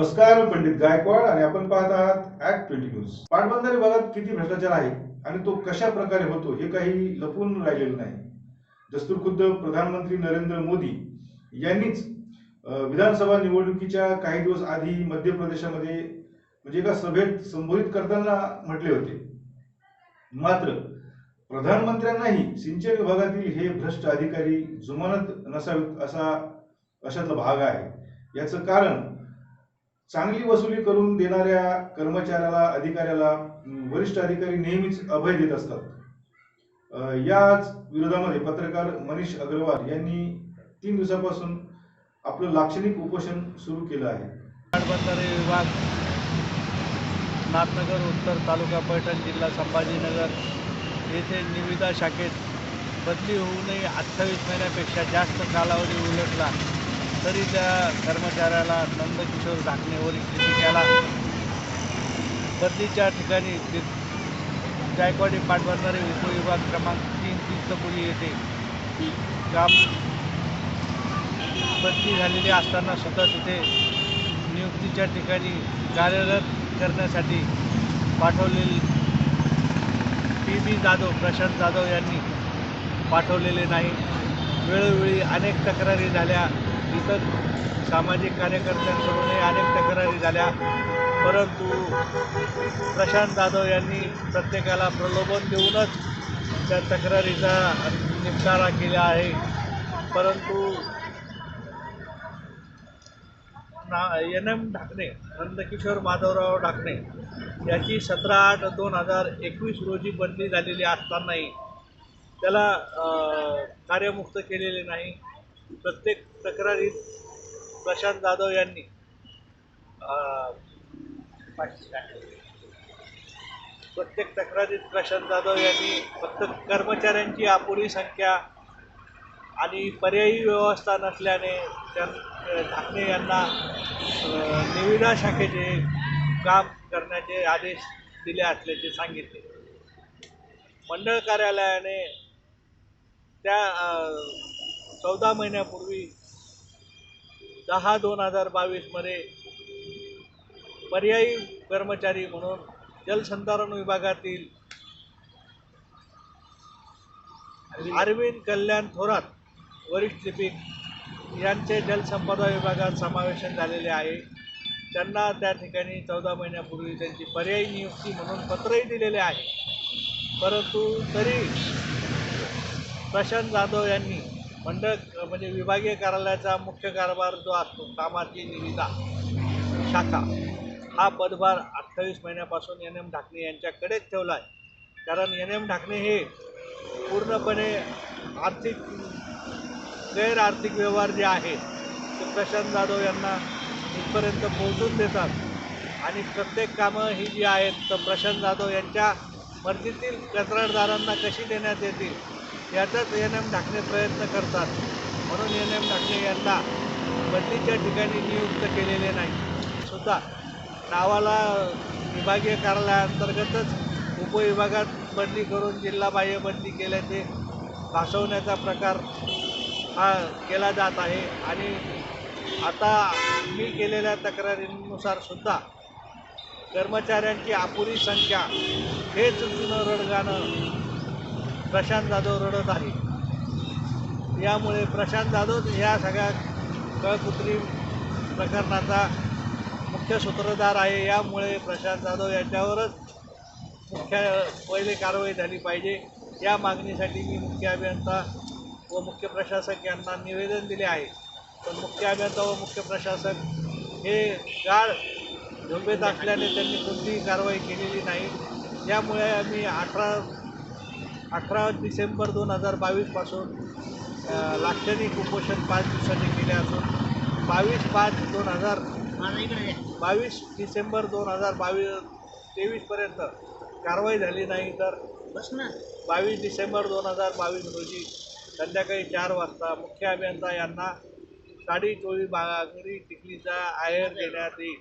नमस्कार पंडित गायकवाड आणि आपण पाहत आहात ऍक्ट ट्वेंटी न्यूज पाटबंधारे भागात किती भ्रष्टाचार आहे आणि तो कशा प्रकारे होतो हे काही लपून राहिलेलं नाही. दस्तूर खुद्द प्रधानमंत्री नरेंद्र मोदी यांनीच विधानसभा निवडणुकीच्या काही दिवस आधी मध्य प्रदेशामध्ये म्हणजे एका सभेत संबोधित करताना म्हटले होते. मात्र प्रधानमंत्र्यांनाही सिंचन विभागातील हे भ्रष्ट अधिकारी जुमानत नसावेत असा अशातला भाग आहे. याचं कारण चांगली वसुली करून देणाऱ्या कर्मचाऱ्याला अधिकाऱ्याला वरिष्ठ अधिकारी नेहमीच अभय देत असतात. याच विरोधामध्ये पत्रकार मनीष अग्रवाल यांनी तीन दिवसापासून आपलं लाक्षणिक उपोषण सुरू केलं आहे. पाटबंधारे विभाग नाथनगर उत्तर तालुका पैठण जिल्हा संभाजीनगर येथे निविदा शाखेत बदली होऊनही अठ्ठावीस महिन्यापेक्षा जास्त कालावधी उलटला. तरी त्या कर्मचाऱ्याला नंदकिशोर ढाकणे वरिष्ठ बदलीच्या ठिकाणी जायकवाडी पाठवणारे उपविभाग क्रमांक तीन तीर्थपुरी येथे काम बदली झालेली असताना सुद्धा तिथे नियुक्तीच्या ठिकाणी कार्यरत करण्यासाठी पाठवलेले पी बी जाधव प्रशांत जाधव यांनी पाठवलेले नाही. वेळोवेळी अनेक तक्रारी झाल्या. इतर सामाजिक कार्यकर्त्यांकडूनही अनेक तक्रारी झाल्या. परंतु प्रशांत जाधव यांनी प्रत्येकाला प्रलोभन देऊनच त्या तक्रारीचा निपटारा केला आहे. परंतु ना एन एम ढाकणे नंदकिशोर माधवराव ढाकणे याची सतरा आठ दोन हजार एकवीस रोजी बदली झालेली असतानाही त्याला कार्यमुक्त केलेले नाही. प्रत्येक तक्रारीत प्रशांत जाधव यांनी प्रत्येक तक्रारीत प्रशांत जाधव यांनी फक्त कर्मचाऱ्यांची अपुरी संख्या आणि पर्यायी व्यवस्था नसल्याने त्या ढाकणे यांना निविदा शाखेचे काम करण्याचे आदेश दिले असल्याचे सांगितले. मंडळ कार्यालयाने त्या चौदा महिन्यापूर्वी दहा दोन हजार बावीसमध्ये पर्यायी कर्मचारी म्हणून जलसंधारण विभागातील अरविंद कल्याण थोरात वरिष्ठ लिपिक यांचे जलसंपदा विभागात समावेशन झालेले आहे. त्यांना त्या ठिकाणी चौदा महिन्यापूर्वी त्यांची पर्यायी नियुक्ती म्हणून पत्रही दिलेले आहे. परंतु तरी प्रशांत जाधव यांनी मंडळ म्हणजे विभागीय कार्यालयाचा मुख्य कारभार जो असतो कामाची निविदा शाखा हा पदभार अठ्ठावीस महिन्यापासून एन एम ढाकणे यांच्याकडेच ठेवला आहे कारण एन एम ढाकणे हे पूर्णपणे आर्थिक गैर आर्थिक व्यवहार जे आहेत ते प्रशांत जाधव यांना इथपर्यंत पोहोचून देतात. आणि प्रत्येक कामं ही जी आहेत तर प्रशांत जाधव यांच्या मर्जीतील कंत्राटदारांना कशी देण्यात येतील याचाच एन एम ढाकणे प्रयत्न करतात. म्हणून एन एम ढाकणे यांना बदलीच्या ठिकाणी नियुक्त केलेले नाही. सुद्धा नावाला विभागीय कार्यालयाअंतर्गतच उपविभागात बदली करून जिल्हाबाह्य बदली केल्याचे भासवण्याचा प्रकार हा केला जात आहे. आणि आता मी केलेल्या तक्रारींनुसार सुद्धा कर्मचाऱ्यांची अपुरी संख्या हेच जुनं रडगाणं प्रशांत जाधव रडत आहे. यामुळे प्रशांत जाधव ह्या सगळ्या कळकुत्री प्रकरणाचा मुख्य सूत्रधार आहे. यामुळे प्रशांत जाधव यांच्यावरच मुख्य पहिले कारवाई झाली पाहिजे. या मागणीसाठी मी मुख्य अभियंता व मुख्य प्रशासक यांना निवेदन दिले आहे. पण मुख्य अभियंता व मुख्य प्रशासक हे गाळ झोपेत असल्याने त्यांनी कोणतीही कारवाई केलेली नाही. यामुळे आम्ही अठरा अकरा डिसेंबर दोन हजार बावीसपासून लाक्षणिक उपोषण पाच दिवसांनी केले असून बावीस पाच दोन हजार बावीस डिसेंबर दोन हजार बावीस तेवीसपर्यंत कारवाई झाली नाही तर बावीस डिसेंबर दोन हजार बावीस रोजी संध्याकाळी चार वाजता मुख्य अभियंता यांना साडी चोळी बांगडी टिकलीचा आहेर देण्यात येईल.